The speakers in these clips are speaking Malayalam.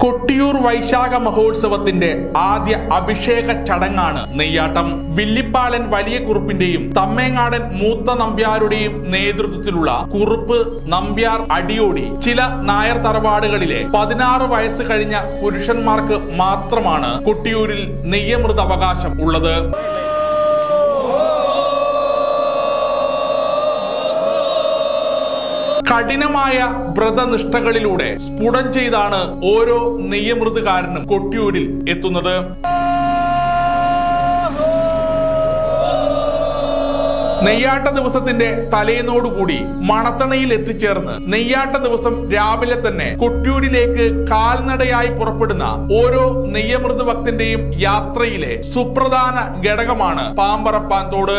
കൊട്ടിയൂർ വൈശാഖ മഹോത്സവത്തിന്റെ ആദ്യ അഭിഷേക ചടങ്ങാണ് നെയ്യാട്ടം. വില്ലിപ്പാലൻ വലിയ കുറുപ്പിന്റെയും തമ്മേങ്ങാടൻ മൂത്ത നമ്പ്യാരുടെയും നേതൃത്വത്തിലുള്ള കുറുപ്പ് നമ്പ്യാർ അടിയോടി. ചില നായർ തറവാടുകളിലെ പതിനാറ് വയസ്സ് കഴിഞ്ഞ പുരുഷന്മാർക്ക് മാത്രമാണ് കൊട്ടിയൂരിൽ നെയ്യമൃത അവകാശം ഉള്ളത്. കഠിനമായ വ്രതനിഷ്ഠകളിലൂടെ സ്ഫുടം ചെയ്താണ് ഓരോ നെയ്യമൃതുകാരനും കൊട്ടിയൂരിൽ എത്തുന്നത്. നെയ്യാട്ട ദിവസത്തിന്റെ തലേന്നോടുകൂടി മണത്തണയിൽ എത്തിച്ചേർന്ന് നെയ്യാട്ട ദിവസം രാവിലെ തന്നെ കൊട്ടിയൂരിലേക്ക് കാൽനടയായി പുറപ്പെടുന്ന ഓരോ നെയ്യമൃത് ഭക്തന്റെയും യാത്രയിലെ സുപ്രധാന ഘടകമാണ് പാമ്പറപ്പാൻ തോട്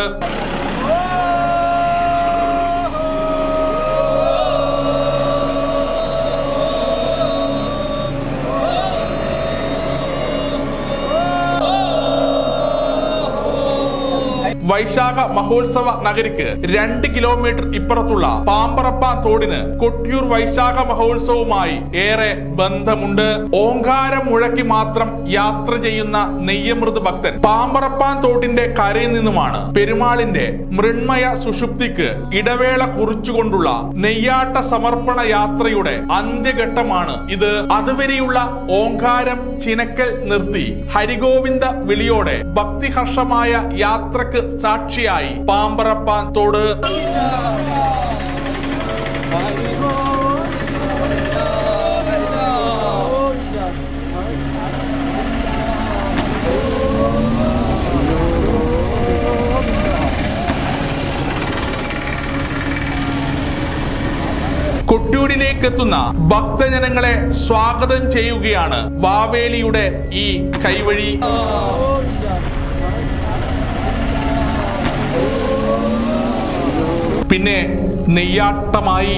വൈശാഖ മഹോത്സവ നഗരിക്ക് രണ്ട് കിലോമീറ്റർ ഇപ്പുറത്തുള്ള പാമ്പറപ്പ തോടിന് കൊട്ടിയൂർ വൈശാഖ മഹോത്സവവുമായി ഏറെ ബന്ധമുണ്ട്. ഓങ്കാരം മുഴക്കി മാത്രം യാത്ര ചെയ്യുന്ന നെയ്യമൃത് ഭക്തൻ പാമ്പറപ്പാൻ തോട്ടിന്റെ കരയിൽ നിന്നുമാണ് പെരുമാളിന്റെ മൃണ്മയ സുഷുപ്തിക്ക് ഇടവേള കുറിച്ചുകൊണ്ടുള്ള നെയ്യാട്ട സമർപ്പണ യാത്രയുടെ അന്ത്യഘട്ടമാണ് ഇത്. അതുവരെയുള്ള ഓങ്കാരം ചിനക്കൽ നിർത്തി ഹരിഗോവിന്ദ വിളിയോടെ ഭക്തിഹർഷമായ യാത്രയ്ക്ക് സാക്ഷിയായി പാമ്പറപ്പാൻ തോട്. കൊട്ടിയൂരിലേക്കെത്തുന്ന ഭക്തജനങ്ങളെ സ്വാഗതം ചെയ്യുകയാണ് വാവേലിയുടെ ഈ കൈവഴി. പിന്നെ നെയ്യാട്ടമായി